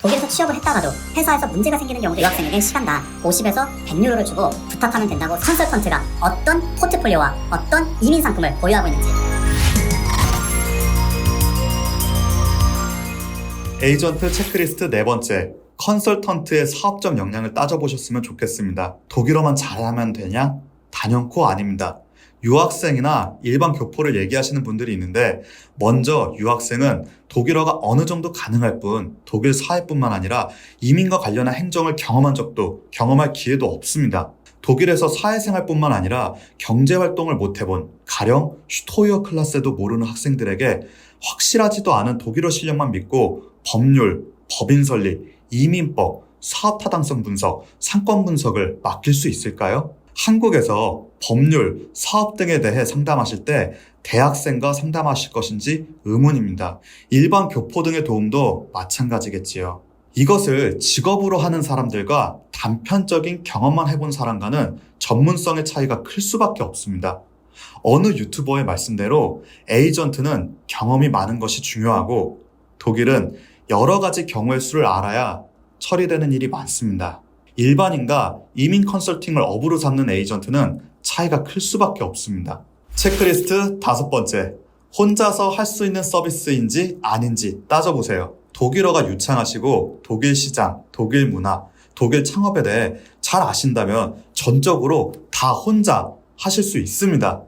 독일에서 취업을 했다가도 회사에서 문제가 생기는 경우도 유학생에게 시간당 50에서 100유로를 주고 부탁하면 된다고 컨설턴트가 어떤 포트폴리오와 어떤 이민 상품을 보유하고 있는지 에이전트 체크리스트 네 번째, 컨설턴트의 사업적 역량을 따져보셨으면 좋겠습니다. 독일어만 잘하면 되냐? 단연코 아닙니다. 유학생이나 일반 교포를 얘기하시는 분들이 있는데, 먼저 유학생은 독일어가 어느 정도 가능할 뿐, 독일 사회뿐만 아니라 이민과 관련한 행정을 경험한 적도, 경험할 기회도 없습니다. 독일에서 사회생활뿐만 아니라 경제활동을 못 해본, 가령 슈토이어 클라스도 모르는 학생들에게 확실하지도 않은 독일어 실력만 믿고 법률, 법인 설립, 이민법, 사업 타당성 분석, 상권 분석을 맡길 수 있을까요? 한국에서 법률, 사업 등에 대해 상담하실 때 대학생과 상담하실 것인지 의문입니다. 일반 교포 등의 도움도 마찬가지겠지요. 이것을 직업으로 하는 사람들과 단편적인 경험만 해본 사람과는 전문성의 차이가 클 수밖에 없습니다. 어느 유튜버의 말씀대로 에이전트는 경험이 많은 것이 중요하고 독일은 여러 가지 경우의 수를 알아야 처리되는 일이 많습니다. 일반인과 이민 컨설팅을 업으로 삼는 에이전트는 차이가 클 수밖에 없습니다. 체크리스트 다섯 번째. 혼자서 할 수 있는 서비스인지 아닌지 따져보세요. 독일어가 유창하시고 독일 시장, 독일 문화, 독일 창업에 대해 잘 아신다면 전적으로 다 혼자 하실 수 있습니다.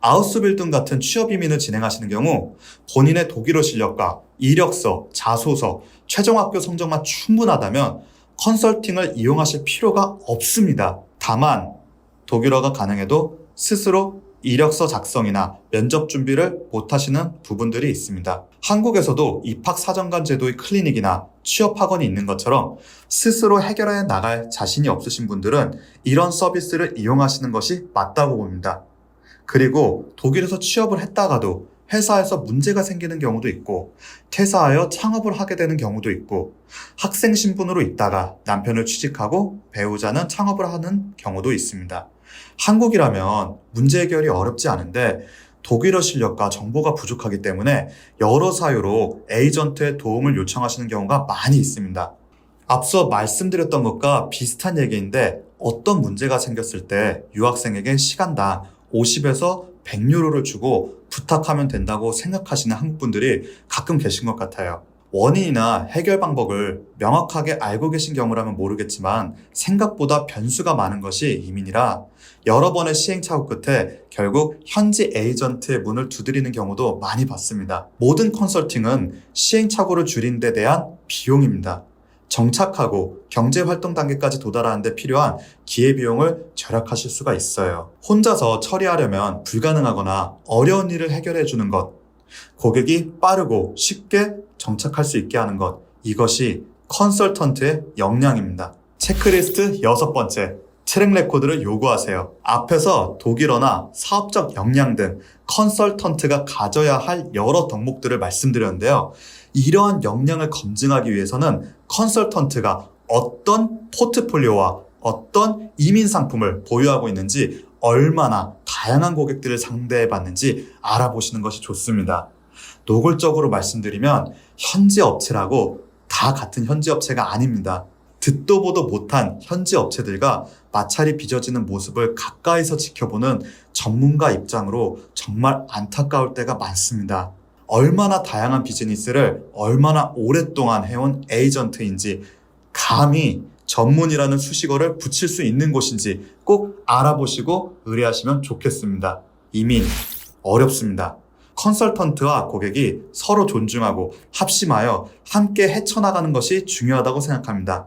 아우스빌딩 같은 취업 이민을 진행하시는 경우 본인의 독일어 실력과 이력서, 자소서, 최종 학교 성적만 충분하다면 컨설팅을 이용하실 필요가 없습니다. 다만 독일어가 가능해도 스스로 이력서 작성이나 면접 준비를 못 하시는 부분들이 있습니다. 한국에서도 입학사정관 제도의 클리닉이나 취업학원이 있는 것처럼 스스로 해결해 나갈 자신이 없으신 분들은 이런 서비스를 이용하시는 것이 맞다고 봅니다. 그리고 독일에서 취업을 했다가도 회사에서 문제가 생기는 경우도 있고 퇴사하여 창업을 하게 되는 경우도 있고 학생 신분으로 있다가 남편을 취직하고 배우자는 창업을 하는 경우도 있습니다. 한국이라면 문제 해결이 어렵지 않은데 독일어 실력과 정보가 부족하기 때문에 여러 사유로 에이전트의 도움을 요청하시는 경우가 많이 있습니다. 앞서 말씀드렸던 것과 비슷한 얘기인데 어떤 문제가 생겼을 때 유학생에게 시간당 50에서 100유로를 주고 부탁하면 된다고 생각하시는 한국 분들이 가끔 계신 것 같아요. 원인이나 해결 방법을 명확하게 알고 계신 경우라면 모르겠지만 생각보다 변수가 많은 것이 이민이라 여러 번의 시행착오 끝에 결국 현지 에이전트의 문을 두드리는 경우도 많이 봤습니다. 모든 컨설팅은 시행착오를 줄이는 데 대한 비용입니다. 정착하고 경제 활동 단계까지 도달하는 데 필요한 기회 비용을 절약하실 수가 있어요. 혼자서 처리하려면 불가능하거나 어려운 일을 해결해 주는 것, 고객이 빠르고 쉽게 정착할 수 있게 하는 것, 이것이 컨설턴트의 역량입니다. 체크리스트 여섯 번째, 트랙 레코드를 요구하세요. 앞에서 독일어나 사업적 역량 등 컨설턴트가 가져야 할 여러 덕목들을 말씀드렸는데요. 이러한 역량을 검증하기 위해서는 컨설턴트가 어떤 포트폴리오와 어떤 이민 상품을 보유하고 있는지 얼마나 다양한 고객들을 상대해 봤는지 알아보시는 것이 좋습니다. 노골적으로 말씀드리면 현지 업체라고 다 같은 현지 업체가 아닙니다. 듣도 보도 못한 현지 업체들과 마찰이 빚어지는 모습을 가까이서 지켜보는 전문가 입장으로 정말 안타까울 때가 많습니다. 얼마나 다양한 비즈니스를 얼마나 오랫동안 해온 에이전트인지 감히 전문이라는 수식어를 붙일 수 있는 곳인지 꼭 알아보시고 의뢰하시면 좋겠습니다. 이민 어렵습니다. 컨설턴트와 고객이 서로 존중하고 합심하여 함께 헤쳐나가는 것이 중요하다고 생각합니다.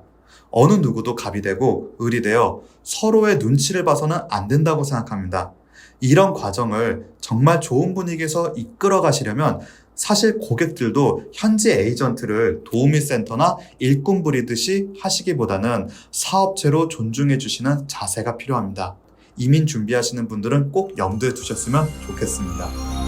어느 누구도 갑이 되고 을이 되어 서로의 눈치를 봐서는 안 된다고 생각합니다. 이런 과정을 정말 좋은 분위기에서 이끌어 가시려면 사실 고객들도 현지 에이전트를 도우미 센터나 일꾼 부리듯이 하시기보다는 사업체로 존중해 주시는 자세가 필요합니다. 이민 준비하시는 분들은 꼭 염두에 두셨으면 좋겠습니다.